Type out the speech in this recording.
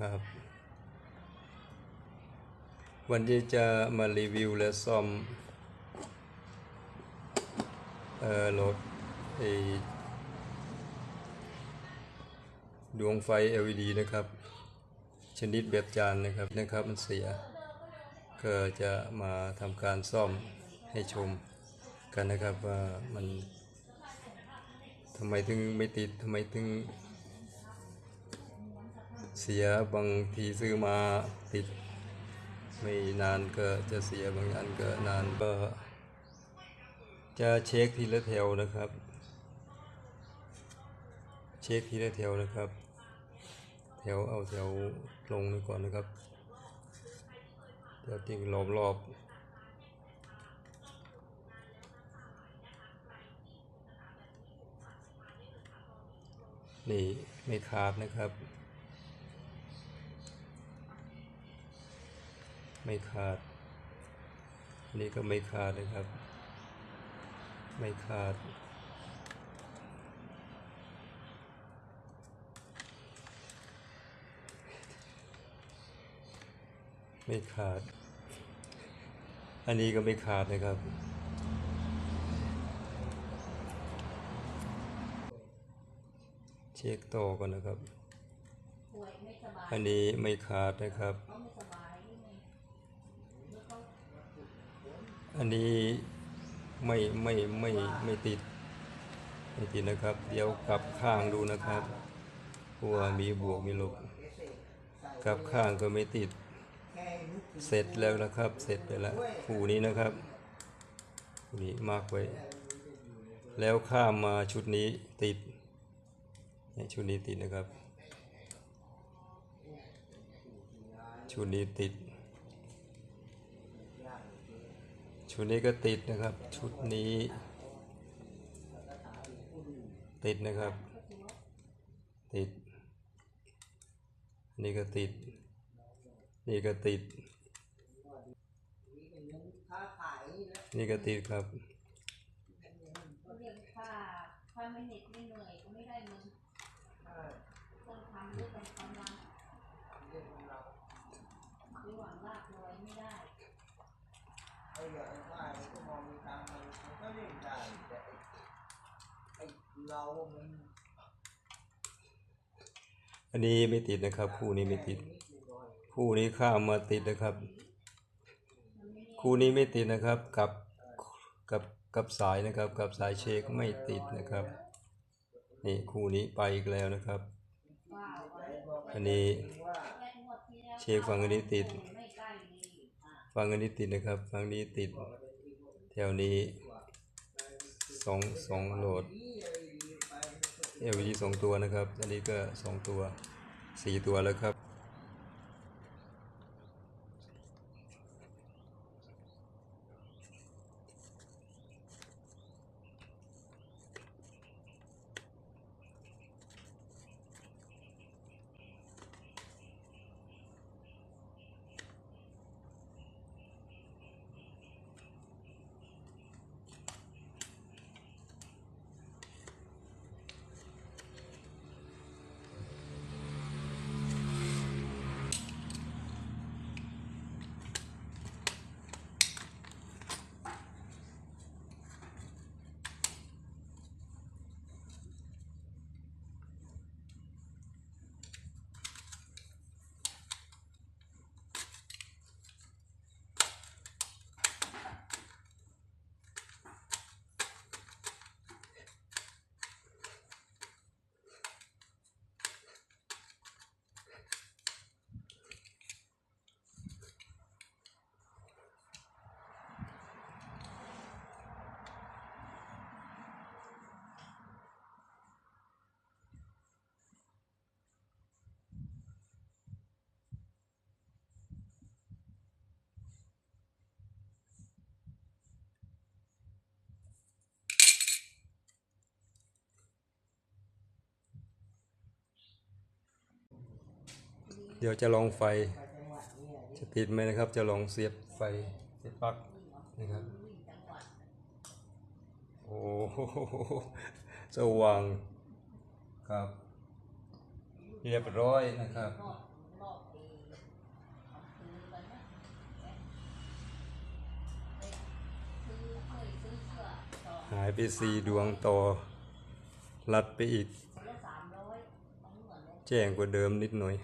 ครับ วันนี้จะมารีวิวและซ่อม เอ่อรถไอดวงไฟ LED นะครับ ชนิดแบบจานนะครับนะครับมันเสีย ก็จะมาทำการซ่อมให้ชมกันนะครับว่ามันทำไมถึงไม่ติดทำไมถึง เสียบางทีซื้อมาติด ไม่นานก็จะเสียบางอันก็นานก็จะเช็คทีละแถวนะครับ เช็คทีละแถวนะครับ แถวเอาแถวลงนี่ก่อนนะครับแถวที่รอบรอบนี่ไม่ขาดนะครับ ไม่ขาด อันนี้ก็ไม่ขาดนะครับ ไม่ขาด ไม่ขาด อันนี้ก็ไม่ขาดนะครับเช็คต่อก่อนนะครับป่วยไม่สบายอันนี้ไม่ขาดนะครับ เขาไม่สบายนี่ไงแล้วเขา อันนี้ไม่ไม่ไม่ไม่ติดไม่ติดนะครับ เดี๋ยวกลับข้างดูนะครับเพราะว่ามีบวกมีลบกลับข้างก็ไม่ติด เสร็จแล้วนะครับ เสร็จไปแล้วคู่นี้นะครับนี้มากไว้ แล้วข้ามมาชุดนี้ติดเนี่ยชุดนี้ติดนะครับ ชุดนี้ติด ชุดนี้ก็ติดนะครับ ชุดนี้ ติดนะครับ ติด นี่ก็ติด นี่ก็ติด นี่ก็ติดครับค่าถ้าไม่เหน็ดไม่เหนื่อยก็ไม่ได้เงินต้องทำด้วยกันกำลังระหว่างลากลอย ไม่ได้ไม่ได้ก็มองมีตังค์มันก็เล่นได้แต่ไอเรามันอันนี้ไม่ติดนะครับ คู่นี้ไม่ติด คู่นี้ข้ามมาติดนะครับ คู่นี้ไม่ติดนะครับ กับกับกับสายนะครับ กับสายเช็คไม่ติดนะครับ นี่คู่นี้ไปอีกแล้วนะครับ อันนี้เช็คฝั่งอันนี้ติด ฟังอันนี้ติดนะครับ ฟังนี้ติด แถวนี้สองสองโหลด LED สองตัวนะครับ อันนี้ก็สองตัวสี่ตัวแล้วครับ เดี๋ยวจะลองไฟ จะติดไหมนะครับ จะลองเสียบไฟเสียบปลั๊กนะครับ โอ้สว่างครับ เรียบร้อยนะครับหายไปสี่ดวงต่อรัดไปอีก แจ้งกว่าเดิมนิดหน่อย